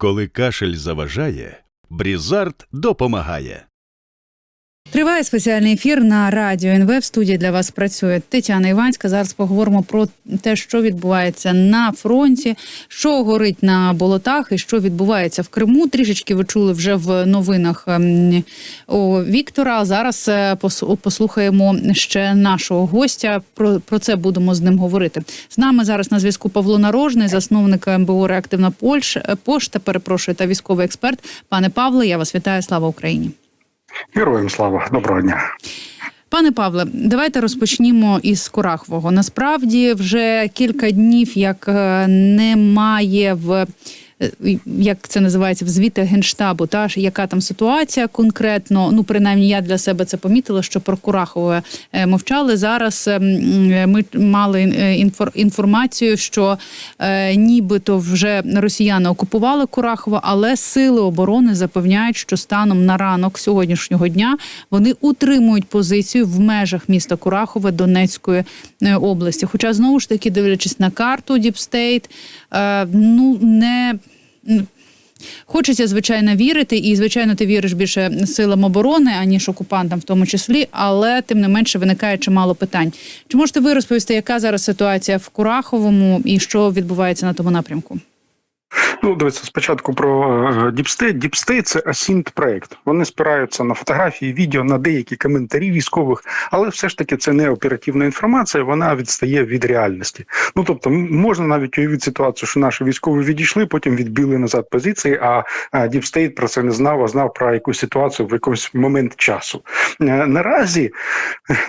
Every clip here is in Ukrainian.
Коли кашель заважає, Брізард допомагає. Триває спеціальний ефір на радіо НВ. В студії для вас працює Тетяна Іванська. Зараз поговоримо про те, що відбувається на фронті, що горить на болотах і що відбувається в Криму. Трішечки ви чули вже в новинах ем, у Віктора. Зараз е, послухаємо ще нашого гостя. Про, про це будемо з ним говорити. З нами зараз на зв'язку Павло Нарожний, засновник МБО Реактивна Польщ, е, пошта, перепрошую, та військовий експерт. Пане Павле, я вас вітаю. Слава Україні. Героям слава, доброго дня. Пане Павле, давайте розпочнімо із Курахового. Насправді вже кілька днів, як е, немає в. Е, Як це називається в звітах генштабу, та яка там ситуація конкретно? Ну принаймні я для себе це помітила, що про Курахове е, мовчали. Зараз е, ми мали інфор- інформацію, що нібито вже росіяни окупували Курахово, але сили оборони запевняють, що станом на ранок сьогоднішнього дня вони утримують позицію в межах міста Курахове Донецької області. Хоча знову ж таки, дивлячись на карту Діпстейт, ну не. Хочеться звичайно вірити, і звичайно, ти віриш більше силам оборони, аніж окупантам, в тому числі, але тим не менше виникає чимало питань. Чи можете ви розповісти, яка зараз ситуація в Кураховому і що відбувається на тому напрямку? Ну, дивіться, спочатку про Діпстейт. Діпстейт це асінт проект. Вони спираються на фотографії, відео, на деякі коментарі військових, але все ж таки це не оперативна інформація, вона відстає від реальності. Ну тобто, можна навіть уявити ситуацію, що наші військові відійшли, потім відбили назад позиції. А Діпстейт про це не знав, а знав про якусь ситуацію в якийсь момент часу. Е, Наразі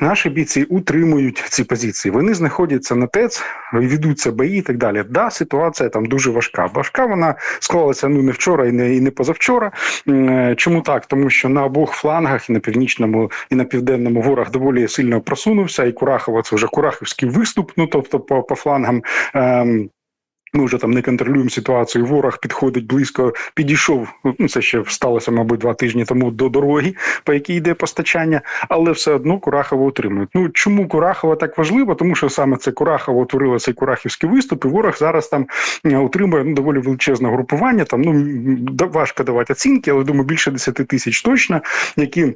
наші бійці утримують ці позиції. Вони знаходяться на ТЕЦ, ведуться бої і так далі. Да, ситуація там дуже важка. Важка вона склалася ну не вчора і не і не позавчора. Е, Чому так? Тому що на обох флангах, і на північному, і на південному ворог доволі сильно просунувся. І Курахова це вже Курахівський виступ. Ну тобто, по, по флангам. Ем, ми вже там не контролюємо ситуацію. Ворог підходить близько, підійшов. Ну це ще сталося, мабуть, два тижні тому до дороги, по якій йде постачання, але все одно Курахово утримують. Ну чому Курахово так важливо? Тому що саме це Курахово утворило цей Курахівський виступ, і ворог зараз там е, утримує ну, доволі величезне групування. Там ну важко давати оцінки, але думаю, більше 10 тисяч точно, які.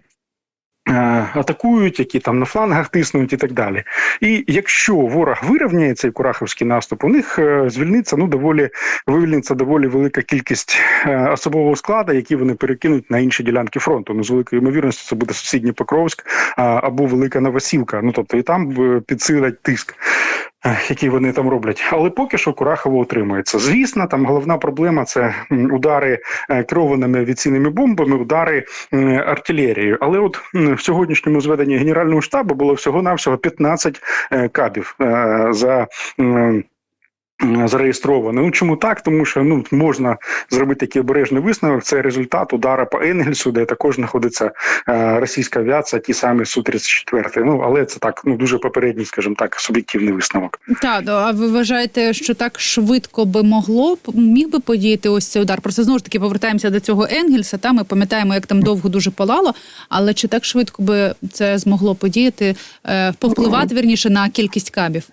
Е, Атакують, які там на флангах тиснуть і так далі. І якщо ворог вирівняє цей курахівський наступ, у них е, звільниться ну доволі вивільниться доволі велика кількість е, особового складу, які вони перекинуть на інші ділянки фронту. Ну з великою ймовірністю це буде сусідній Покровськ або Велика Новосілка. Ну тобто і там підсилять тиск. Які вони там роблять, але поки що Курахово утримується. Звісно, там головна проблема це удари е, керованими авіаційними бомбами, удари артилерією. Але от в сьогоднішньому зведенні генерального штабу було всього навсього 15 е, кабів е, за. Зареєстровано. Ну чому так? Тому що ну можна зробити такий обережний висновок. Це результат удара по Енгельсу, де також знаходиться е, російська авіація, ті самі су 34 Ну але це так ну дуже попередній, скажімо так, суб'єктивний висновок. Так, а ви вважаєте, що так швидко би могло міг би подіяти ось цей удар? Просто знову ж таки повертаємося до цього Енгельса. Та ми пам'ятаємо, як там довго дуже палало. Але чи так швидко би це змогло подіяти, е, повпливати вірніше на кількість кабів?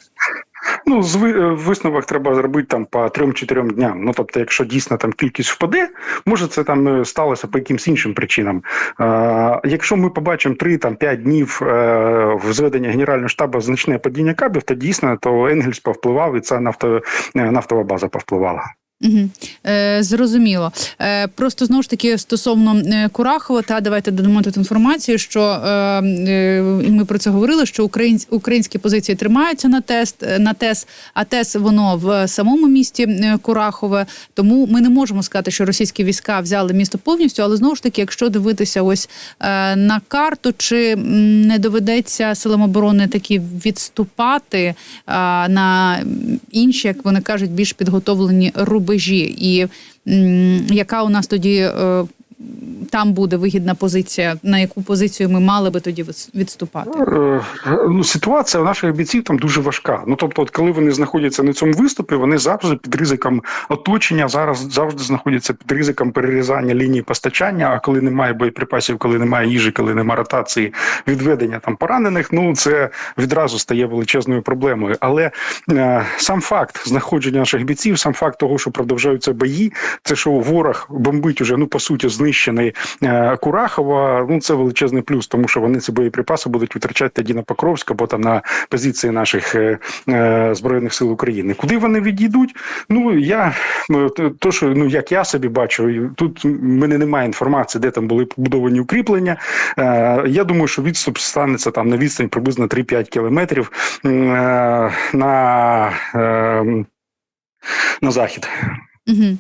Ну, з е, висновок треба зробити там по трьом-чотирьом дням. Ну тобто, якщо дійсно там кількість впаде, може це там е, сталося по якимсь іншим причинам. Е, якщо ми побачимо 3 там 5 днів е, в зведенні Генерального штабу значне падіння кабів, то дійсно то Енгельс повпливав, і ця нафто, е, нафтова база повпливала. Угу. Е, зрозуміло. Е, просто знову ж таки стосовно е, Курахова, та давайте додамо тут інформацію, що е, е, ми про це говорили, що українсь, українські позиції тримаються на тест е, на ТЕС, а ТЕС воно в самому місті Курахове. Тому ми не можемо сказати, що російські війська взяли місто повністю, але знову ж таки, якщо дивитися ось е, на карту, чи не доведеться силам оборони такі відступати е, на інші, як вони кажуть, більш підготовлені рубежі, і яка у нас тоді е, там буде вигідна позиція, на яку позицію ми мали би тоді відс- відступати? Е, Ну, ситуація у наших бійців там дуже важка. Ну тобто, от коли вони знаходяться на цьому виступі, вони завжди під ризиком оточення, зараз завжди знаходяться під ризиком перерізання лінії постачання. А коли немає боєприпасів, коли немає їжі, коли немає ротації, відведення там поранених, ну це відразу стає величезною проблемою. Але е, сам факт знаходження наших бійців, сам факт того, що продовжуються бої, це що ворог бомбить уже ну по суті знищений е, Курахова. Ну це величезний плюс, тому що вони ці боєприпаси будуть витрачати тоді на Покровськ або там на позиції наших е, е, збройних сил України. Куди вони відійдуть? Ну я е, то- що ну як я собі бачу, тут в мене немає інформації, де там були побудовані укріплення. Я думаю, що відступ станеться там на відстань приблизно 3-5 кілометрів на, е, на захід. Угу.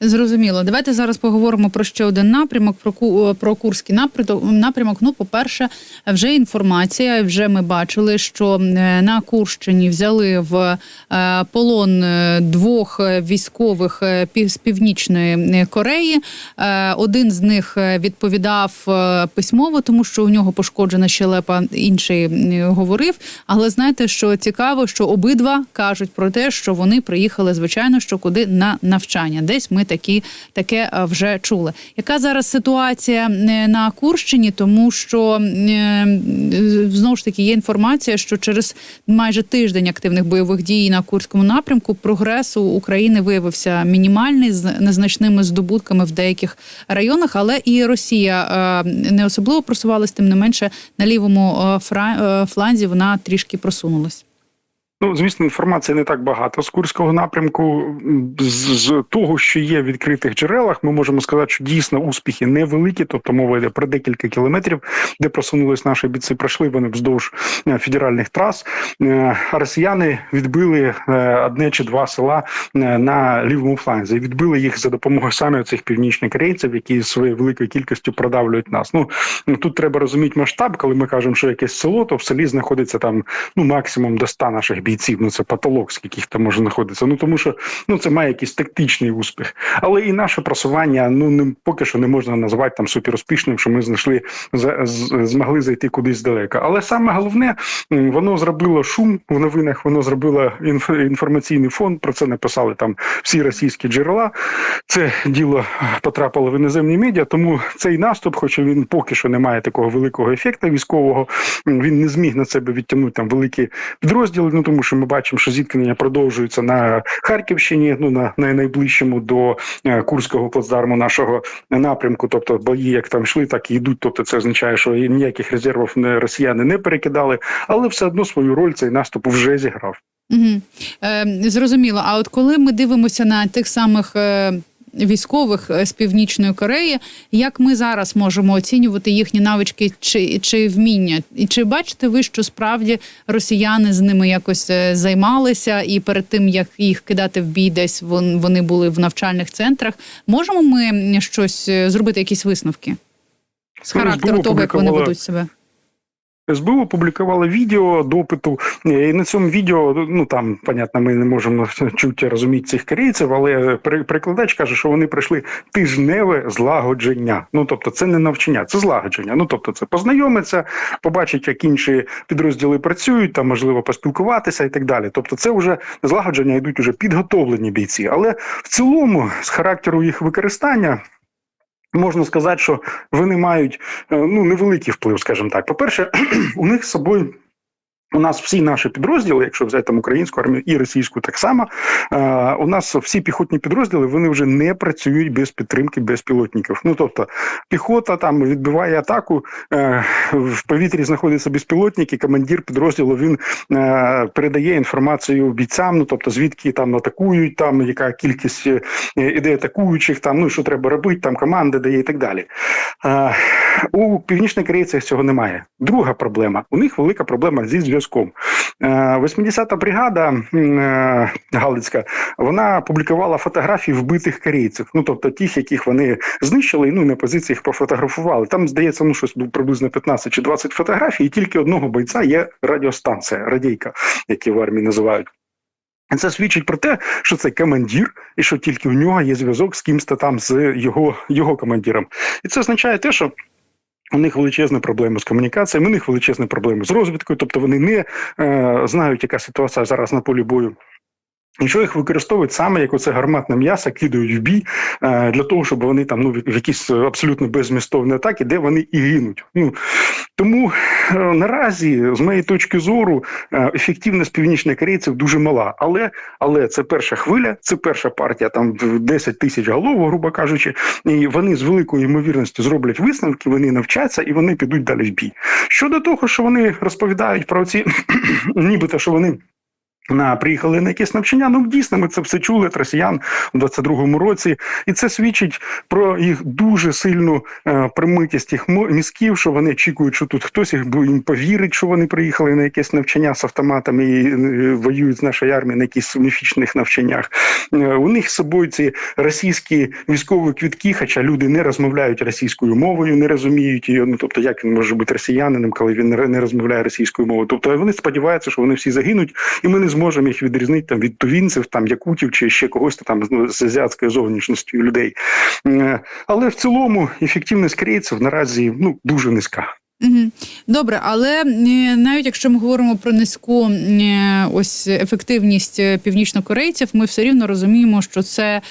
Зрозуміло. Давайте зараз поговоримо про ще один напрямок, про Ку- про Курський напрямок. Ну, по-перше, вже інформація. Вже ми бачили, що е, на Курщині взяли в е, полон е, двох е, військових е, з північної е, Кореї. Е, Один з них е, відповідав е, письмово, тому що у нього пошкоджена щелепа, інший е, говорив. Але знаєте, що цікаво, що обидва кажуть про те, що вони приїхали, звичайно, що куди на навчання. Десь ми такі таке е, вже чули. Яка зараз ситуація е, на Курщині? Тому що е, знову ж таки є інформація, що через майже тиждень активних бойових дій на Курському напрямку прогрес у України виявився мінімальний з незначними здобутками в деяких районах, але і Росія не особливо просувалась, тим не менше на лівому фланзі вона трішки просунулась. Ну, звісно, інформації не так багато з Курського напрямку. З, того, що є в відкритих джерелах, ми можемо сказати, що дійсно успіхи невеликі, тобто мова йде про декілька кілометрів, де просунулись наші бійці. Пройшли вони вздовж е, федеральних трас. Е, росіяни відбили е, одне чи два села на лівому фланзі. Відбили їх за допомогою саме цих північних корейців, які своєю великою кількістю продавлюють нас. Ну, тут треба розуміти масштаб, коли ми кажемо, що якесь село, то в селі знаходиться там ну максимум до 100 наших бійців. Ну це потолок, скільки їх там може знаходитися. Ну тому що ну це має якийсь тактичний успіх. Але і наше просування ну не поки що не можна назвати там суперуспішним, що ми знайшли за- з- змогли зайти кудись далеко. Але саме головне, воно зробило шум в новинах, воно зробило інф- інформаційний фон. Про це написали там всі російські джерела. Це діло потрапило в іноземні медіа, тому цей наступ, хоч він поки що не має такого великого ефекту військового, він не зміг на себе відтягнути там великі підрозділи. Ну тому що ми бачимо, що зіткнення продовжуються на Харківщині, ну на, на найближчому до е, Курського плацдарму нашого напрямку. Тобто бої, як там йшли, так і йдуть. Тобто, це означає, що ніяких резервів не росіяни не перекидали, але все одно свою роль цей наступ вже зіграв. Угу. Е, зрозуміло. А от коли ми дивимося на тих самих. Е... Військових е, з північної Кореї, як ми зараз можемо оцінювати їхні навички чи, чи вміння? І чи бачите ви, що справді росіяни з ними якось е, займалися, і перед тим як їх кидати в бій, десь вони були в навчальних центрах? Можемо ми щось е, зробити, якісь висновки з характеру того, як вони ведуть себе? СБУ опублікувало відео допиту, і на цьому відео, ну там, понятно, ми не можемо чути розуміти цих корейців, але перекладач каже, що вони пройшли тижневе злагодження. Ну тобто, це не навчання, це злагодження. Ну тобто, це познайомиться, побачить, як інші підрозділи працюють, там можливо поспілкуватися і так далі. Тобто, це вже злагодження йдуть уже підготовлені бійці. Але в цілому, з характеру їх використання. Можна сказати, що вони мають е, ну невеликий вплив, скажімо так. По-перше, у них з собою. У нас всі наші підрозділи, якщо взяти там українську армію і російську, так само е, у нас всі піхотні підрозділи вони вже не працюють без підтримки безпілотників. Ну тобто піхота там відбиває атаку, е, в повітрі знаходяться безпілотники. Командир підрозділу він е, передає інформацію бійцям. Ну тобто звідки там атакують, там яка кількість іде атакуючих, там ну що треба робити, там команди дає і так далі. У північнокорейцях цього немає. Друга проблема: у них велика проблема зі зв'язком. Е, 80-та бригада е, Галицька вона публікувала фотографії вбитих корейців. Ну тобто тих, яких вони знищили, ну і на позиціях пофотографували. Там здається, ну щось приблизно 15 чи 20 фотографій, і тільки одного бойця є радіостанція, радійка, які в армії називають. Це свідчить про те, що це командир, і що тільки у нього є зв'язок з кимось там з його, його командиром. І це означає те, що. У них величезні проблеми з комунікаціями, у них величезні проблеми з розвідкою, тобто вони не е, знають, яка ситуація зараз на полі бою. І що їх використовують саме як оце гарматне м'ясо, кидають в бій е, для того, щоб вони там ну в якісь абсолютно беззмістовні атаки, де вони і гинуть. Ну тому е, наразі, з моєї точки зору, е, ефективність північних корейців дуже мала. Але але це перша хвиля, це перша партія, там 10 тисяч голов, грубо кажучи, і вони з великою ймовірністю зроблять висновки, вони навчаться і вони підуть далі в бій. Щодо того, що вони розповідають про ці, нібито що вони. На приїхали на якесь навчання. Ну дійсно, ми це все чули росіян у 22-му році, і це свідчить про їх дуже сильну е, примитість їх мізків, що вони очікують, що тут хтось їх їм повірить, що вони приїхали на якесь навчання з автоматами і е, воюють з нашою армією на якихось міфічних навчаннях. Е, у них з собою ці російські військові квітки, хоча люди не розмовляють російською мовою, не розуміють її. Ну тобто, як він може бути росіянином, коли він не розмовляє російською мовою? Тобто вони сподіваються, що вони всі загинуть, і ми не зможемо їх відрізнити там від тувінців, там якутів чи ще когось там ну, з азіатською зовнішністю людей. Е, Але в цілому ефективність корейців наразі ну дуже низька. Добре, але е, навіть якщо ми говоримо про низьку е, ось ефективність північнокорейців, ми все рівно розуміємо, що це.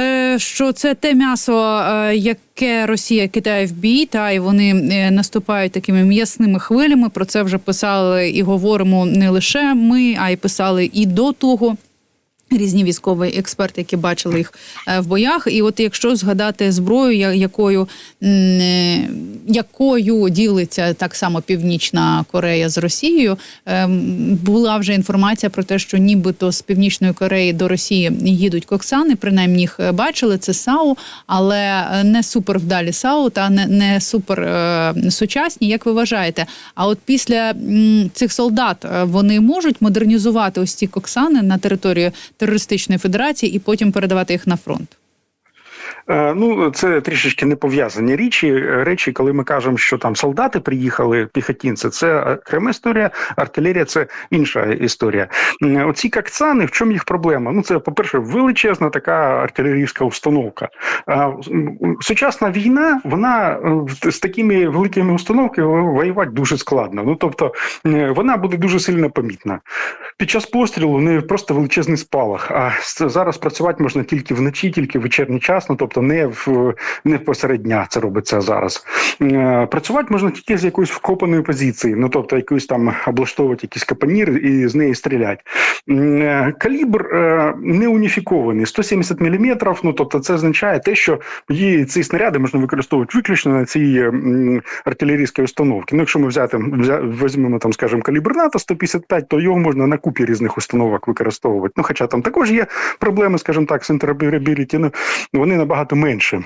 Е, Що це те м'ясо, е, яке Росія кидає в бій, та і вони е, наступають такими м'ясними хвилями. Про це вже писали і говоримо не лише ми, а й писали і до того. Різні військові експерти, які бачили їх е, в боях, і от якщо згадати зброю, якою е, якою ділиться так само Північна Корея з Росією, ем, була вже інформація про те, що нібито з Північної Кореї до Росії їдуть коксани. Принаймні їх е, бачили. Це САУ, але е, не супер вдалі САУ та не, не супер е, сучасні. Як ви вважаєте? А от після цих солдат е, вони можуть модернізувати ось ці коксани на території терористичної федерації і потім передавати їх на фронт. Е, Ну, це трішечки не пов'язані річі. Е, Речі, коли ми кажемо, що там солдати приїхали, піхотінці, це окрема історія, артилерія це інша історія. Оці какцани, в чому їх проблема? Ну, це, по-перше, величезна така артилерійська установка. Сучасна війна, вона е, з такими великими установками воювати дуже складно. Ну, тобто, е, вона буде дуже сильно помітна. Під час пострілу у неї просто величезний спалах. А зараз працювати можна тільки вночі, тільки в вечірній час, ну тобто не в не посеред дня це робиться зараз. Е, Працювати можна тільки з якоїсь вкопаної позиції, ну тобто якусь там облаштовувати якийсь капонір і з неї стріляти. Е, Калібр е, не уніфікований, 170 мм, ну тобто це означає те, що її ці снаряди можна використовувати виключно на цій артилерійській установці. Ну, якщо ми взяти, візьмемо там, скажімо, калібр НАТО 155, то його можна на купі різних установок використовувати. Ну, хоча там також є проблеми, скажімо так, з інтероперабіліті, ну вони набагато менше.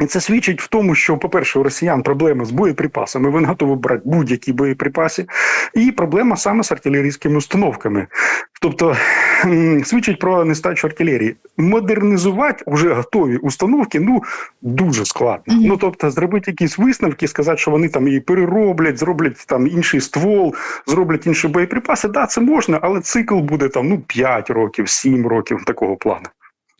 І це свідчить в тому, що, по-перше, у росіян проблеми з боєприпасами, вони готові брати будь-які боєприпаси, і проблема саме з артилерійськими установками. Тобто свідчить про нестачу артилерії. Модернізувати вже готові установки ну дуже складно. Мгм. Ну тобто, зробити якісь висновки, сказати, що вони там її перероблять, зроблять там інший ствол, зроблять інші боєприпаси. Да, це можна, але цикл буде там ну 5 років, 7 років такого плану.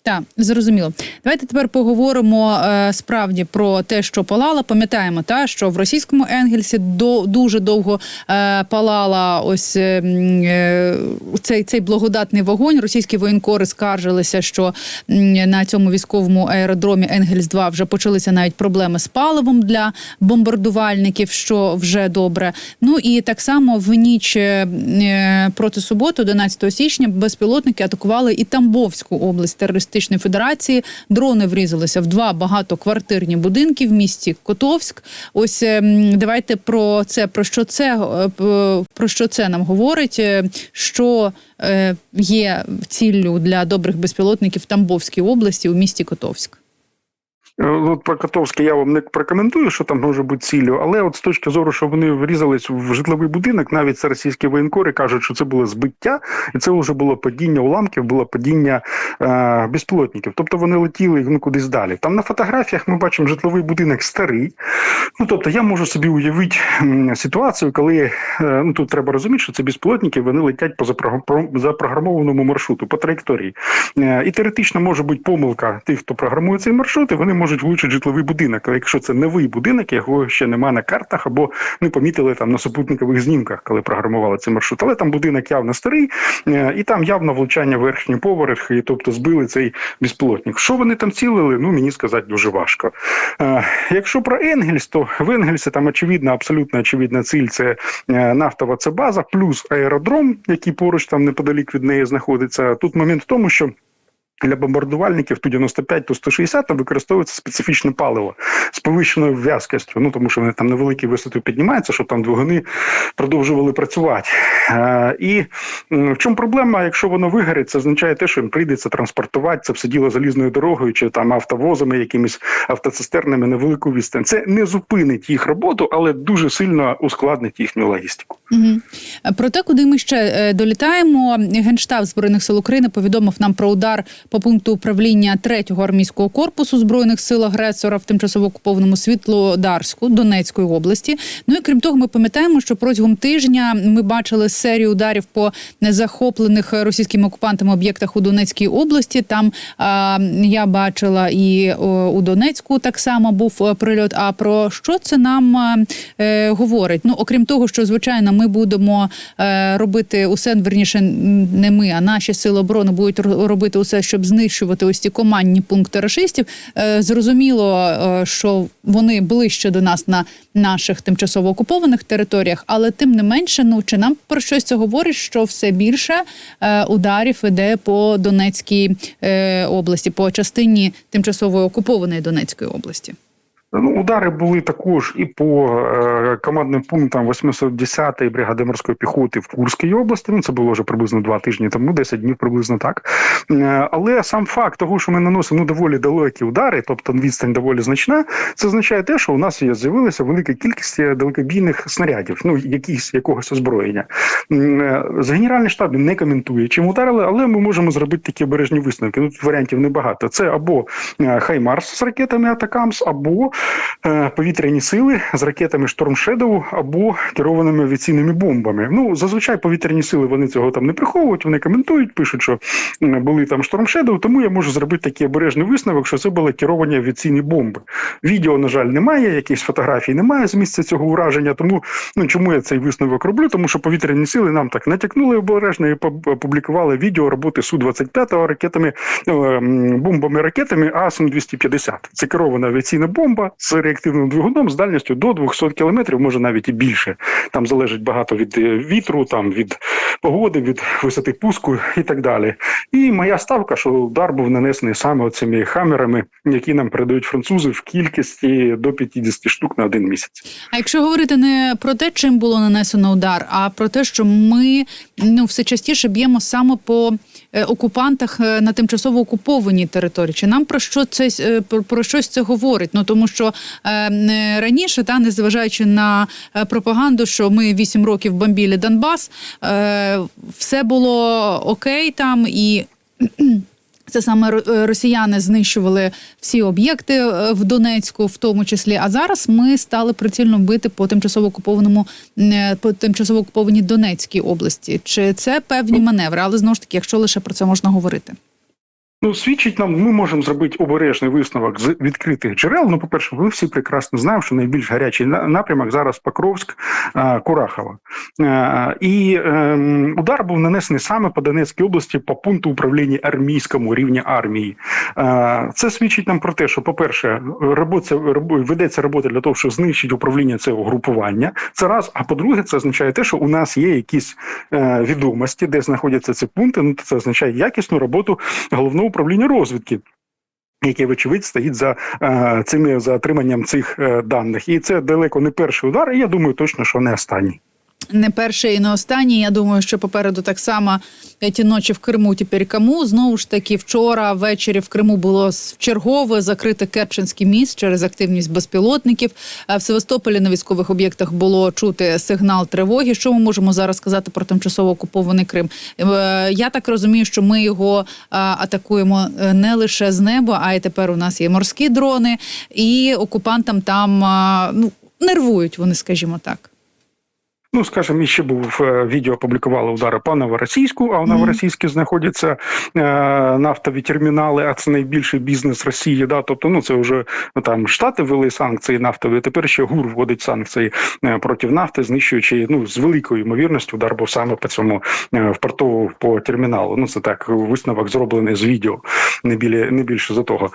Так, зрозуміло. Давайте тепер поговоримо е, справді про те, що палала. Пам'ятаємо, та що в російському Енгельсі до дуже довго е, палала ось е, е, цей, цей благодатний вогонь. Російські воєнкори скаржилися, що на цьому військовому аеродромі Енгельс 2 вже почалися навіть проблеми з паливом для бомбардувальників, що вже добре. Ну і так само в ніч е, е, проти суботи, 11 січня, безпілотники атакували і Тамбовську область терористичної федерації. Дрони врізалися в два багатоквартирні будинки в місті Котовськ. Ось е, давайте про це про що це е, про що це нам говорить, е, що є ціллю для добрих безпілотників в Тамбовській області у місті Котовськ. Е, От про Котовське я вам не прокоментую, що там може бути ціллю, але от з точки зору, що вони врізались в житловий будинок, навіть це російські воєнкори кажуть, що це було збиття, і це вже було падіння уламків, було падіння е, безпілотників. Тобто вони летіли ну, кудись далі. Там на фотографіях ми бачимо житловий будинок старий. Ну тобто я можу собі уявити ситуацію, коли е, ну тут треба розуміти, що це безпілотники, вони летять по запрограмованому маршруту, по траєкторії. Е, І теоретично може бути помилка тих, хто програмує цей маршрут, і вони можуть влучити в житловий будинок. Але якщо це новий будинок, його ще немає на картах, або не помітили там на супутникових знімках, коли програмували цей маршрут. Але там будинок явно старий, е, і там явно влучання в верхній поверх, і тобто збили цей безпілотник. Що вони там цілили? Ну мені сказати дуже важко. Е, Якщо про Енгельс, то в Енгельсі там очевидна, абсолютно очевидна ціль це е, нафтова це база, плюс аеродром, який поруч там неподалік від неї знаходиться. Тут момент в тому, що. Для бомбардувальників ту 95 ту 160 там використовується специфічне паливо з повищеною в'язкістю. Ну тому що вони там на великій висоті піднімаються, щоб там двигуни продовжували працювати. Е, і в чому проблема? Якщо воно вигорить, це означає те, що їм прийдеться транспортувати це все діло залізною дорогою чи там автовозами, якимись автоцистернами на велику відстань. Це не зупинить їх роботу, але дуже сильно ускладнить їхню логістику. Угу. Про те, куди ми ще е, долітаємо, генштаб збройних сил України повідомив нам про удар по пункту управління 3-го армійського корпусу збройних сил агресора в тимчасово окупованому Світлодарську Донецької області. Ну і крім того, ми пам'ятаємо, що протягом тижня ми бачили серію ударів по захоплених російськими окупантами об'єктах у Донецькій області. Там а, я бачила і о, у Донецьку так само був е, прильот. А про що це нам е, говорить? Ну окрім того, що звичайно ми будемо е, робити усе верніше, не ми, а наші сили оборони будуть ро- робити усе, щоб знищувати ось ці командні пункти рашистів. Е, зрозуміло, е, що вони ближче до нас на наших тимчасово окупованих територіях, але тим не менше, ну чи нам про щось це говорить, що все більше е, ударів іде по Донецькій області, по частині тимчасово окупованої Донецької області. Ну, удари були також і по е, командним пунктам 810-ї бригади морської піхоти в Курській області. Ну це було вже приблизно два тижні тому, 10 днів приблизно так. Е, але сам факт того, що ми наносимо ну, доволі далекі удари, тобто відстань доволі значна, це означає те, що у нас є з'явилася велика кількість е, далекобійних снарядів, ну якісь якогось озброєння. Е, З генеральний штаб не коментує, чим ударили, але ми можемо зробити такі обережні висновки. Ну, тут варіантів небагато. Це або е, Хаймарс з ракетами Атакамс, або повітряні сили з ракетами Шторм Шедоу або керованими авіаційними бомбами. Ну зазвичай повітряні сили вони цього там не приховують. Вони коментують, пишуть, що були там Шторм Шедоу, тому я можу зробити такий обережний висновок, що це були керовані авіаційні бомби. Відео, на жаль, немає, якихось фотографій немає з місця цього ураження. Тому ну чому я цей висновок роблю? Тому що повітряні сили нам так натякнули обережно і опублікували відео роботи су 25 ракетами е, бомбами ракетами АСМ 250 Це керована авіаційна бомба з реактивним двигуном з дальністю до 200 кілометрів, може навіть і більше. Там залежить багато від е, вітру, там від погоди, від висоти пуску і так далі. І моя ставка, що удар був нанесений саме цими хамерами, які нам передають французи в кількості до 50 штук на один місяць. А якщо говорити не про те, чим було нанесено удар, а про те, що ми ну все частіше б'ємо саме по окупантах е, на тимчасово окупованій території, чи нам про що це е, про, щось це говорить? Ну тому що е, раніше, та незважаючи на е, пропаганду, що ми вісім років бомбіли Донбас, е, все було окей там і. Це саме е, росіяни знищували всі об'єкти е, в Донецьку, в тому числі. А зараз ми стали прицільно бити по тимчасово окупованому е, по тимчасово окупованій Донецькій області. Чи це певні маневри? Але знову ж таки, якщо лише про це можна говорити. Ну, свідчить нам, ми можемо зробити обережний висновок з відкритих джерел. Ну, по-перше, ми всі прекрасно знаємо, що найбільш гарячий напрямок зараз Покровськ, е, Курахова. Е, І е, удар був нанесений саме по Донецькій області по пункту управління армійському рівня армії. Е, Це свідчить нам про те, що, по-перше, робота, ведеться робота для того, щоб знищити управління цього групування. Це раз. А по-друге, це означає те, що у нас є якісь відомості, де знаходяться ці пункти. Ну, це означає якісну роботу головного управління розвідки. Яке, вочевидь, стоїть за е, цими за отриманням цих е, даних, і це далеко не перший удар. І я думаю, точно, що не останній. Не перше і не останнє. Я думаю, що попереду так само ті ночі в Криму, тепер кому. Знову ж таки, вчора ввечері в Криму було вчергове закрите Керченський міст через активність безпілотників. Е, В Севастополі на військових об'єктах було чути сигнал тривоги. Що ми можемо зараз сказати про тимчасово окупований Крим? Е, Я так розумію, що ми його е, атакуємо не лише з неба, а й тепер у нас є морські дрони, і окупантам там ну нервують вони, скажімо так. Ну, скажімо, ще був е, відео опублікували удари по новоросійську, а в новоросійській знаходяться е, нафтові термінали, а це найбільший бізнес Росії. Да? Тобто, ну це вже ну, там Штати ввели санкції нафтові. Тепер ще ГУР вводить санкції е, проти нафти, знищуючи ну з великою ймовірністю удар був саме по цьому в порту по терміналу. Ну це так висновок зроблений з відео, не білі не більше за того.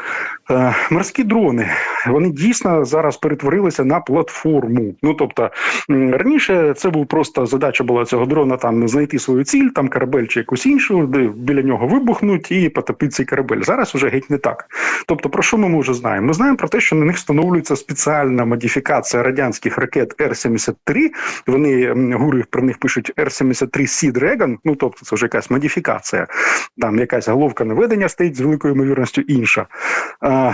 Е, морські дрони вони дійсно зараз перетворилися на платформу. Ну тобто раніше це був просто задача була цього дрона там знайти свою ціль, там корабель чи якусь іншу, де біля нього вибухнуть і потопити цей корабель. Зараз уже геть не так. Тобто, про що ми вже знаємо? Ми знаємо про те, що на них встановлюється спеціальна модифікація радянських ракет Р-73. Вони гури про них пишуть Р-73 Sea Dragon, Ну тобто, це вже якась модифікація. Там якась головка наведення стоїть з великою ймовірністю інша. А,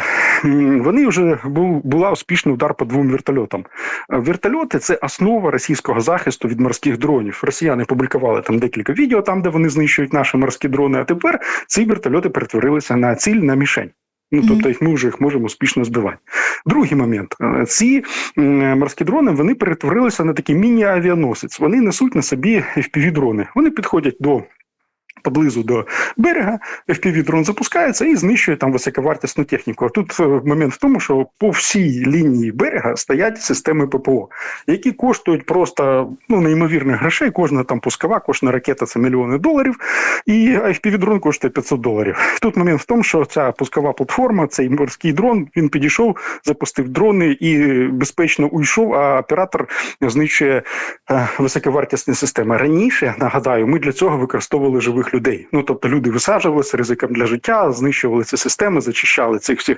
вони вже був була успішний удар по двом вертольотам. Вертольоти це основа російського захисту від морських дронів. Росіяни публікували там декілька відео, там де вони знищують наші морські дрони. А тепер ці вертольоти перетворилися на ціль на мішень. Ну, тобто їх ми вже їх можемо успішно збивати. Другий момент: Е, ці морські дрони вони перетворилися на такий міні-авіаносець. Вони несуть на собі FPV-дрони. Вони підходять до. Поблизу до берега FPV-дрон запускається і знищує там високовартісну техніку. Тут е, момент в тому, що по всій лінії берега стоять системи ППО, які коштують просто ну неймовірних грошей. Кожна там пускова, кожна ракета це мільйони доларів, і FPV-дрон коштує 500 доларів. Тут момент в тому, що ця пускова платформа, цей морський дрон, він підійшов, запустив дрони і безпечно уйшов. А оператор знищує е, високовартісні системи. Раніше нагадаю, ми для цього використовували живих людей. Ну тобто люди висаджувалися ризиком для життя, знищували ці системи, зачищали цих всіх,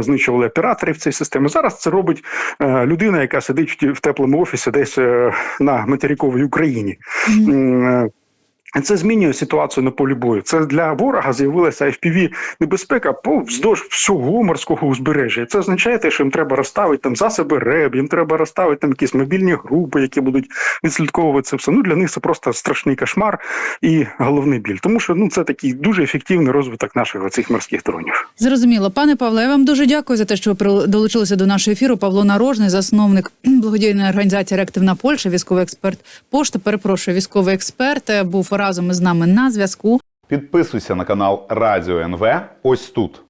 знищували операторів цієї системи. Зараз це робить е, людина, яка сидить в теплому офісі, десь е, на материковій Україні. М, е, Це змінює ситуацію на полі бою. Це для ворога з'явилася FPV небезпека повздовж всього морського узбережжя. Це означає, те, що їм треба розставити там засоби РЕБ, їм треба розставити там якісь мобільні групи, які будуть відслідковувати це все. Ну для них це просто страшний кошмар і головний біль. Тому що ну це такий дуже ефективний розвиток наших цих морських дронів. Зрозуміло, пане Павло, я вам дуже дякую за те, що ви долучилися до нашого ефіру. Павло Нарожний, засновник благодійної організації Реактивна Польща, військовий експерт пошта. Перепрошую, військовий експерт е, був разом із нами на зв'язку. Підписуйся на канал Радіо НВ ось тут.